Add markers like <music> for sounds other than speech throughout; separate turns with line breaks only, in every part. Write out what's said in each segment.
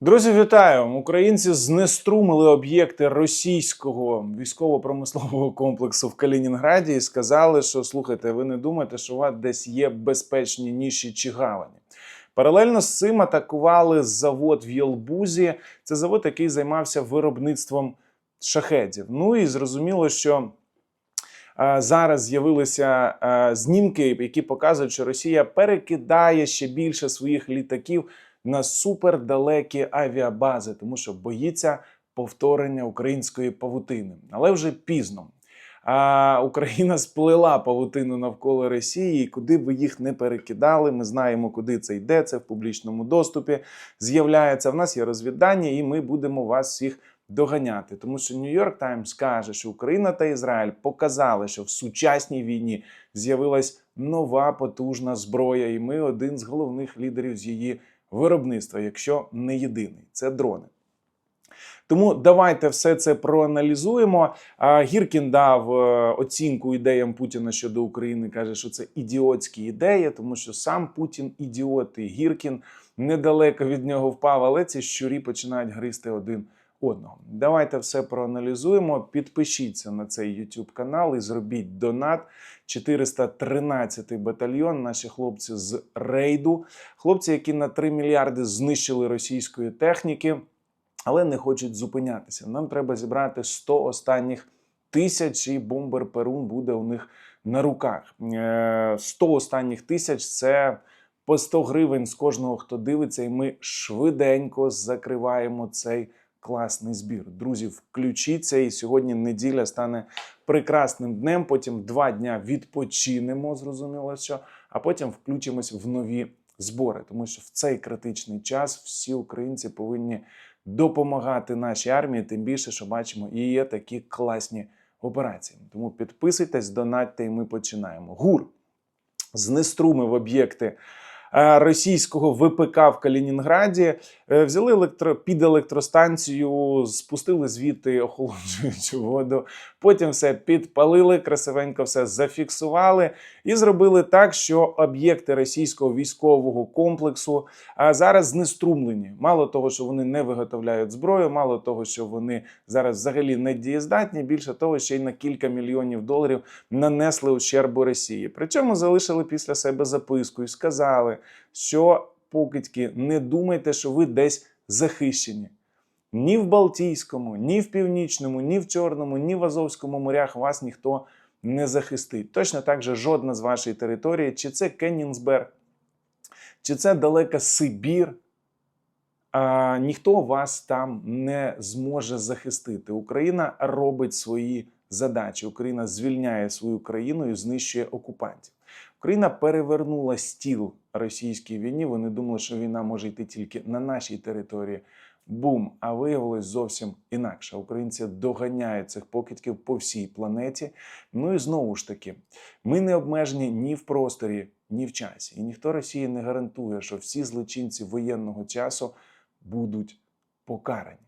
Друзі, вітаю! Українці знеструмили об'єкти російського військово-промислового комплексу в Калінінграді і сказали, що слухайте, ви не думаєте, що у вас десь є безпечні ніші чи гавані. Паралельно з цим атакували завод в Єлбузі. Це завод, який займався виробництвом шахедів. Ну і зрозуміло, що зараз з'явилися знімки, які показують, що Росія перекидає ще більше своїх літаків на супердалекі авіабази, тому що боїться повторення української павутини. Але вже пізно. А Україна сплела павутину навколо Росії, і куди би їх не перекидали. Ми знаємо, куди це йде. Це в публічному доступі з'являється. В нас є розвідання, і ми будемо вас всіх доганяти. Тому що Нью-Йорк Таймс каже, що Україна та Ізраїль показали, що в сучасній війні з'явилась нова потужна зброя, і ми один з головних лідерів з її виробництва, якщо не єдиний. Це дрони. Тому давайте все це проаналізуємо. Гіркін дав е, оцінку ідеям Путіна щодо України. каже, що це ідіотські ідеї, тому що сам Путін ідіот і Гіркін недалеко від нього впав, але ці щурі починають гризти один одного. Давайте все проаналізуємо. Підпишіться на цей YouTube канал і зробіть донат. 413 батальйон. Наші хлопці з рейду, хлопці, які на 3 мільярди знищили російської техніки, але не хочуть зупинятися. Нам треба зібрати 100 останніх тисяч, і бомбер Перун буде у них на руках. Е, 100 останніх тисяч це. По 100 гривень з кожного, хто дивиться, і ми швиденько закриваємо цей класний збір. Друзі, включіться. І сьогодні неділя стане прекрасним днем. Потім два дня відпочинемо, зрозуміло, що, а потім включимось в нові збори. Тому що в цей критичний час всі українці повинні допомагати нашій армії, тим більше, що бачимо, і є такі класні операції. Тому підписуйтесь, донатьте, і ми починаємо. ГУР знеструмив об'єкти російського ВПК в Калінінграді, е, взяли електро, під електростанцію, спустили звідти охолоджуючу воду, потім все підпалили, красивенько все зафіксували і зробили так, що об'єкти російського військового комплексу зараз знеструмлені. Мало того, що вони не виготовляють зброю, мало того, що вони зараз взагалі не дієздатні, більше того, ще й на кілька мільйонів доларів нанесли ущербу Росії. Причому залишили після себе записку і сказали, що покидьки, не думайте, що ви десь захищені. Ні в Балтійському, ні в Північному, ні в Чорному, ні в Азовському морях вас ніхто не захистить. Точно так же жодна з вашої території, чи це Кеннінсберг, чи це далека Сибір, а, ніхто вас там не зможе захистити. Україна робить свої задачі. Україна звільняє свою країну і знищує окупантів. Україна перевернула стіл російській війні. Вони думали, що війна може йти тільки на нашій території. Бум! А виявилось зовсім інакше. Українці доганяють цих покидьків по всій планеті. Ну і знову ж таки, ми не обмежені ні в просторі, ні в часі. І ніхто Росії не гарантує, що всі злочинці воєнного часу будуть покарані.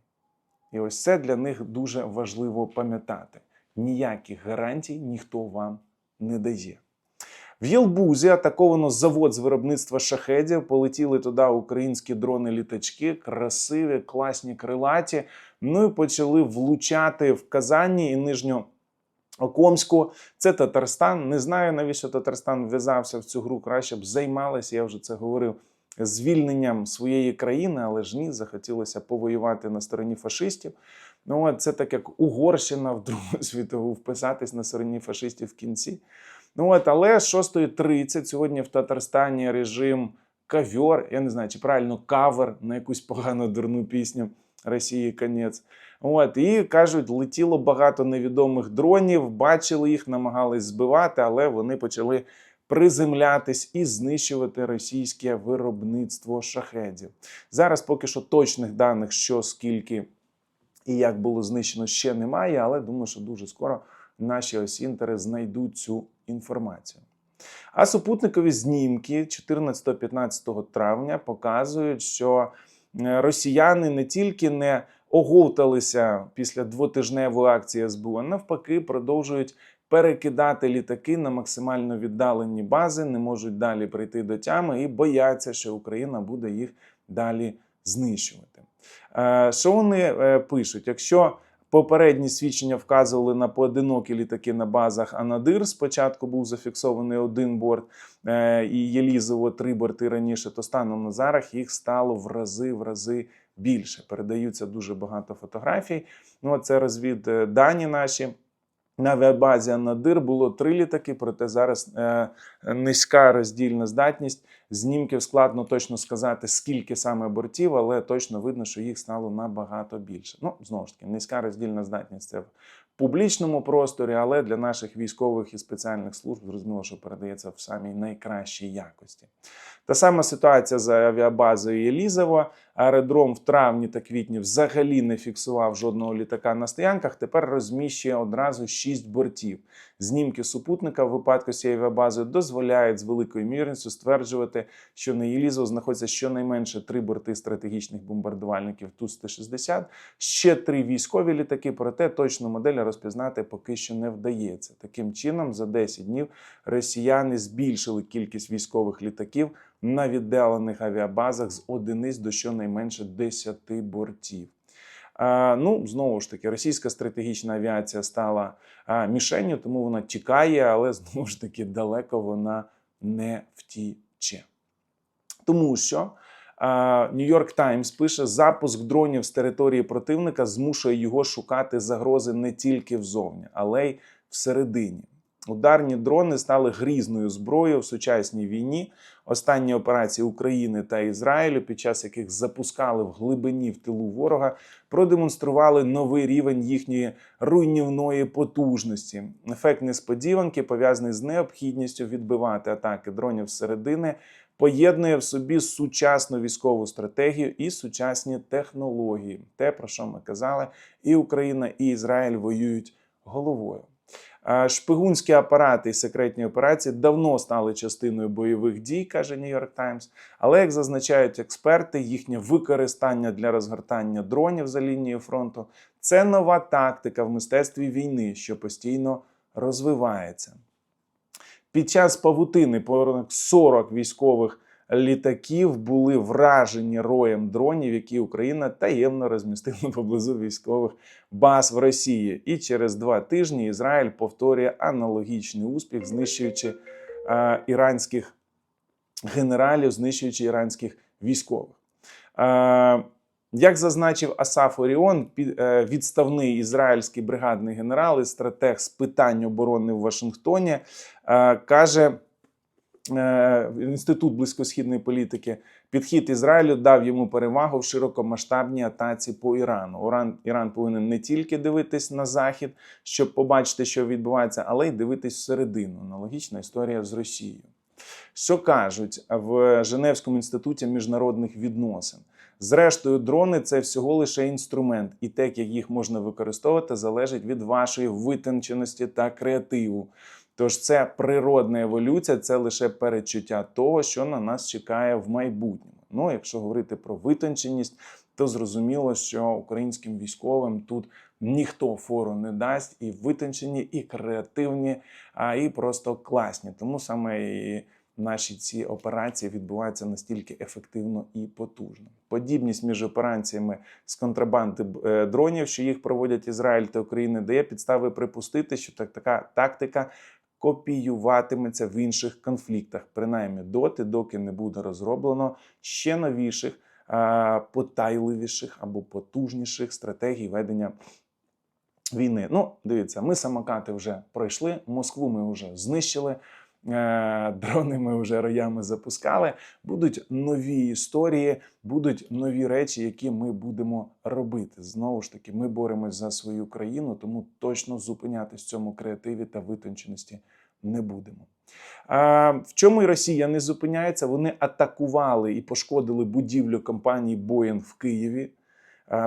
І ось це для них дуже важливо пам'ятати. Ніяких гарантій ніхто вам не дає. В Єлбузі атаковано завод з виробництва шахедів. Полетіли туди українські дрони-літачки, красиві, класні крилаті. Ну і почали влучати в Казані і Нижньоокомську. Це Татарстан. Не знаю, навіщо Татарстан вв'язався в цю гру. Краще б займалися, я вже це говорив. Звільненням своєї країни, але ж ні, захотілося повоювати на стороні фашистів. Ну, це так як Угорщина в Другу <laughs> світову вписатись на стороні фашистів в кінці. Ну от, але 6.30 сьогодні в Татарстані режим кавьор, я не знаю, чи правильно кавер на якусь погану дурну пісню Росії конець. От, і кажуть, летіло багато невідомих дронів, бачили їх, намагались збивати, але вони почали приземлятись і знищувати російське виробництво шахедів. Зараз поки що точних даних, що скільки і як було знищено, ще немає, але думаю, що дуже скоро наші осінтери знайдуть цю інформацію. А супутникові знімки 14-15 травня показують, що е, росіяни не тільки не оговталися після двотижневої акції СБУ, а навпаки, продовжують перекидати літаки на максимально віддалені бази, не можуть далі прийти до тями і бояться, що Україна буде їх далі знищувати. Е, Що вони е, пишуть? Якщо попередні свідчення вказували на поодинокі літаки на базах Анадир, спочатку був зафіксований один борт, е, і Єлізово три борти раніше, то станом на зараз їх стало в рази в рази більше. Передаються дуже багато фотографій. Ну, це розвіддані наші. На авіабазі Анадир було три літаки, проте зараз е, низька роздільна здатність. Знімків складно точно сказати, скільки саме бортів, але точно видно, що їх стало набагато більше. Ну, знову ж таки, низька роздільна здатність це в публічному просторі, але для наших військових і спеціальних служб зрозуміло, що передається в самій найкращій якості. Та сама ситуація за авіабазою Єлізово. Аеродром в травні та квітні взагалі не фіксував жодного літака на стоянках. Тепер розміщує одразу 6 бортів. Знімки супутника в випадку з цією авіабазою дозволяють з великою ймовірністю стверджувати, що на Єлізово знаходиться щонайменше три борти стратегічних бомбардувальників Ту-160, ще три військові літаки, проте точну модель розпізнати поки що не вдається. Таким чином, за 10 днів росіяни збільшили кількість військових літаків на віддалених авіабазах з одиниць до щонайменше 10 бортів. Ну, знову ж таки, російська стратегічна авіація стала мішенню, тому вона тікає, але <laughs> знову ж таки далеко вона не втіче. Тому що Нью-Йорк Таймс пише: запуск дронів з території противника змушує його шукати загрози не тільки взовні, але й всередині. Ударні дрони стали грізною зброєю в сучасній війні. Останні операції України та Ізраїлю, під час яких запускали в глибині в тилу ворога, продемонстрували новий рівень їхньої руйнівної потужності. Ефект несподіванки пов'язаний з необхідністю відбивати атаки дронів зсередини, поєднує в собі сучасну військову стратегію і сучасні технології. Те, про що ми казали, і Україна, і Ізраїль воюють головою. Шпигунські апарати і секретні операції давно стали частиною бойових дій, каже York Times. Але як зазначають експерти, їхнє використання для розгортання дронів за лінією фронту це нова тактика в мистецтві війни, що постійно розвивається. Під час павутини понад 40 військових літаків були вражені роєм дронів, які Україна таємно розмістила <laughs> поблизу військових баз в Росії. І через два тижні Ізраїль повторює аналогічний успіх, знищуючи е, іранських генералів, знищуючи іранських військових. Е, як зазначив Асаф Оріон, е, відставний ізраїльський бригадний генерал і стратег з питань оборони в Вашингтоні, е, каже. Е, інститут близькосхідної політики, підхід Ізраїлю дав йому перевагу в широкомасштабній атаці по Ірану. Уран Іран повинен не тільки дивитись на захід, щоб побачити, що відбувається, але й дивитись всередину. Аналогічна історія з Росією. Що кажуть в Женевському інституті міжнародних відносин? Зрештою, дрони це всього лише інструмент, і те, як їх можна використовувати, залежить від вашої витонченості та креативу. Тож це природна еволюція, це лише передчуття того, що на нас чекає в майбутньому. Ну, якщо говорити про витонченість, то зрозуміло, що українським військовим тут ніхто фору не дасть, і витончені, і креативні, а і просто класні. Тому саме і наші ці операції відбуваються настільки ефективно і потужно. Подібність між операціями з контрабанди е, дронів, що їх проводять Ізраїль та Україна, дає підстави припустити, що так така тактика копіюватиметься в інших конфліктах, принаймні доти, доки не буде розроблено ще новіших, потайливіших або потужніших стратегій ведення. Війни, ну дивіться, ми самокати вже пройшли. Москву ми вже знищили. Е, дрони ми вже роями запускали. Будуть нові історії, будуть нові речі, які ми будемо робити. Знову ж таки, ми боремось за свою країну, тому точно зупинятись в цьому креативі та витонченості не будемо. В чому і Росія не зупиняється? Вони атакували і пошкодили будівлю компанії Боїнг в Києві.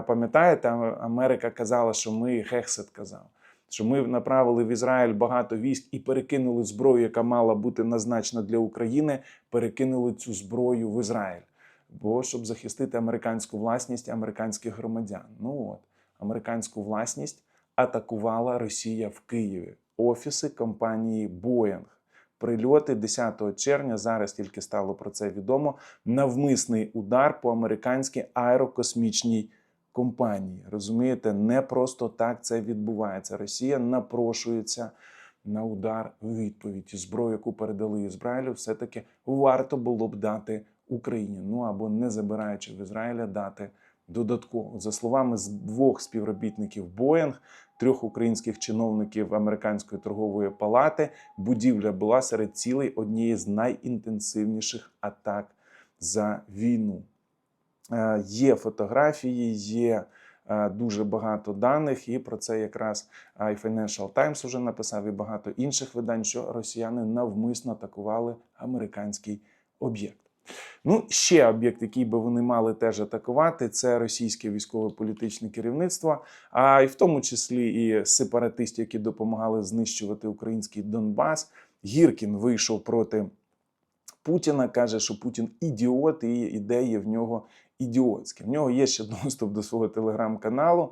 Пам'ятаєте, Америка казала, що ми Гексет казав що ми направили в Ізраїль багато військ і перекинули зброю, яка мала бути назначена для України, перекинули цю зброю в Ізраїль. Бо щоб захистити американську власність американських громадян. Ну от американську власність атакувала Росія в Києві, офіси компанії Боїнг. прильоти 10 червня. Зараз тільки стало про це відомо. Навмисний удар по американській аерокосмічній компанії. Розумієте, не просто так це відбувається. Росія напрошується на удар у відповідь. Зброю, яку передали Ізраїлю, все-таки варто було б дати Україні. Ну або не забираючи в Ізраїля дати додатково. За словами з двох співробітників Боїнг, трьох українських чиновників Американської торгової палати, будівля була серед цілей однієї з найінтенсивніших атак за війну. Е, Є фотографії, є е, дуже багато даних, і про це якраз е, і Financial Times вже написав, і багато інших видань, що росіяни навмисно атакували американський об'єкт. Ну, ще об'єкт, який би вони мали теж атакувати, це російське військово-політичне керівництво, а і в тому числі і сепаратистів, які допомагали знищувати український Донбас. Гіркін вийшов проти Путіна, каже, що Путін ідіот, і ідеї в нього ідіотські. В нього є ще <laughs> доступ до свого телеграм-каналу,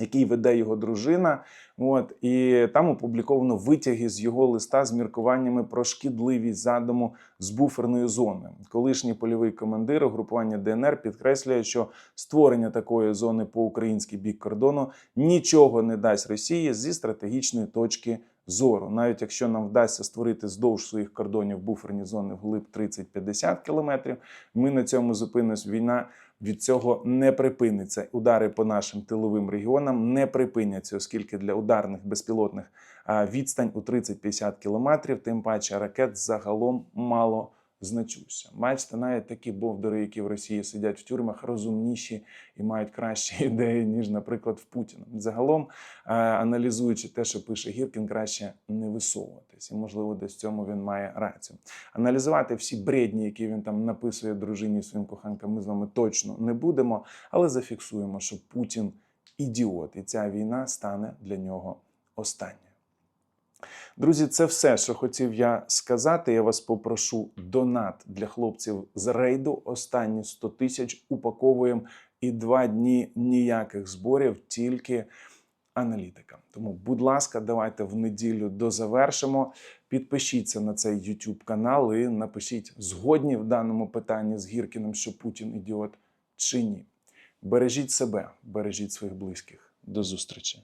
який веде його дружина. От, і там опубліковано витяги з його листа з міркуваннями про шкідливість задуму з буферної зони. Колишній польовий командир угрупування ДНР підкреслює, що створення такої зони по український бік кордону нічого не дасть Росії зі стратегічної точки зору. Навіть якщо нам вдасться створити здовж своїх кордонів буферні зони вглиб 30-50 кілометрів, ми на цьому зупинимось. Війна від цього не припиниться. Удари по нашим тиловим регіонам не припиняться, оскільки для ударних безпілотних відстань у 30-50 кілометрів, тим паче ракет загалом мало значуся. Бачите, навіть такі бовдори, які в Росії сидять в тюрмах, розумніші і мають кращі <laughs> ідеї, ніж, наприклад, в Путіна. Загалом, е, аналізуючи те, що пише Гіркін, краще не висовуватись. І, можливо, десь в цьому він має рацію. Аналізувати всі бредні, які він там написує дружині своїм коханкам, ми з вами точно не будемо, але зафіксуємо, що Путін ідіот, і ця війна стане для нього останньою. Друзі, це все, що хотів я сказати. Я вас попрошу донат для хлопців з рейду. Останні 100 тисяч упаковуємо і два дні ніяких зборів, тільки аналітика. Тому, будь ласка, давайте в неділю дозавершимо. Підпишіться на цей YouTube канал і напишіть, згодні в даному питанні з Гіркіним, що Путін ідіот чи ні. Бережіть себе, бережіть своїх близьких. До зустрічі.